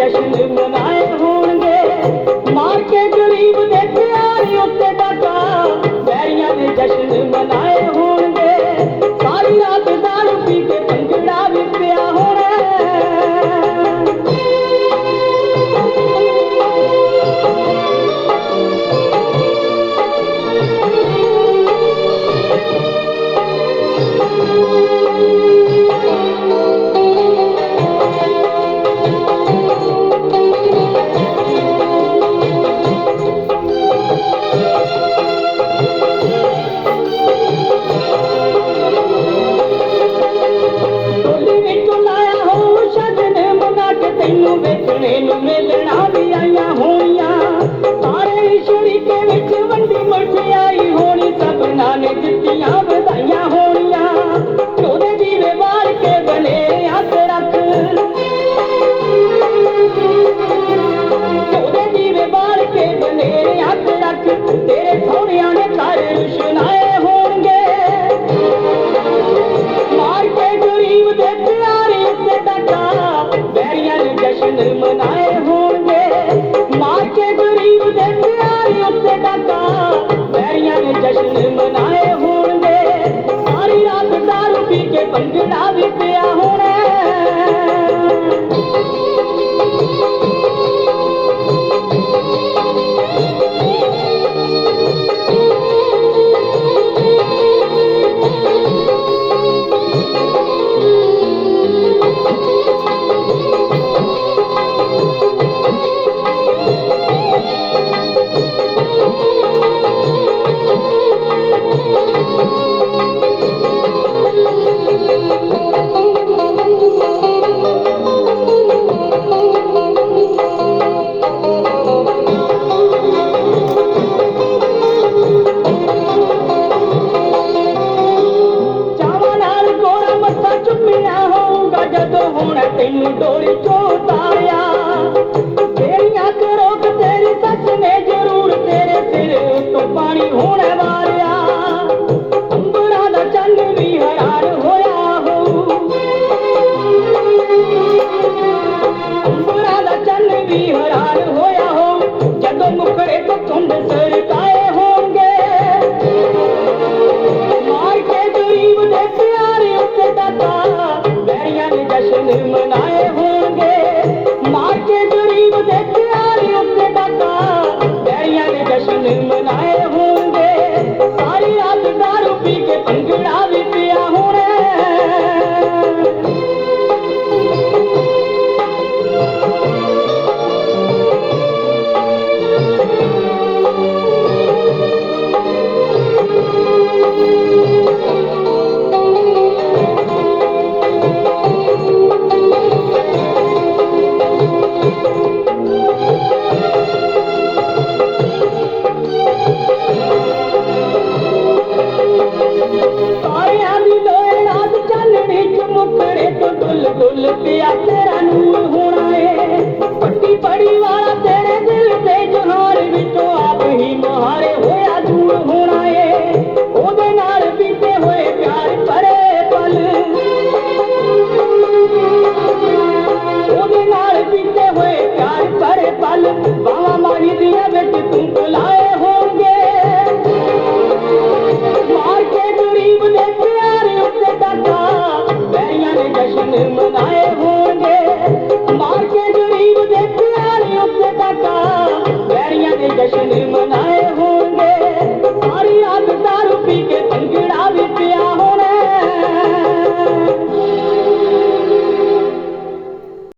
ਜਸ਼ਨ ਮਨਾਏ ਹੋਣਗੇ। ਮਾਰ ਕੇ ਗਰੀਬ ਦੇ ਪਿਆਰੀ ਉੱਤੇ ਡਾਕਾ। ਬੈਰੀਆਂ ਦੇ ਜਸ਼ਨ ਮਨਾਏ ਹੋਣਗੇ। ਸਾਰੀ ਰਾਤ ਦਾਰੂ ਪੀ ਕੇ ਪੰਗੜਾ ਵੀ ਪਿਆ ਹੋਣਾ। ਟੋਲੀ ਨੇ ਮਨਾਏ ਹੋਣਗੇ ਮਾਰ ਕੇ ਗਰੀਬ ਦੇ ਪਿਆਰੇ ਉੱਤੇ ਡਾਕਾ ਬੈਰੀਆਂ ਨੇ ਜਸ਼ਨ ਮਨਾਏ ਹੋਣਗੇ ਸਾਰੀ ਰਾਤ ਦਾਰੂ ਪੀ ਕੇ ਪੰਗੜਾ ਵੀ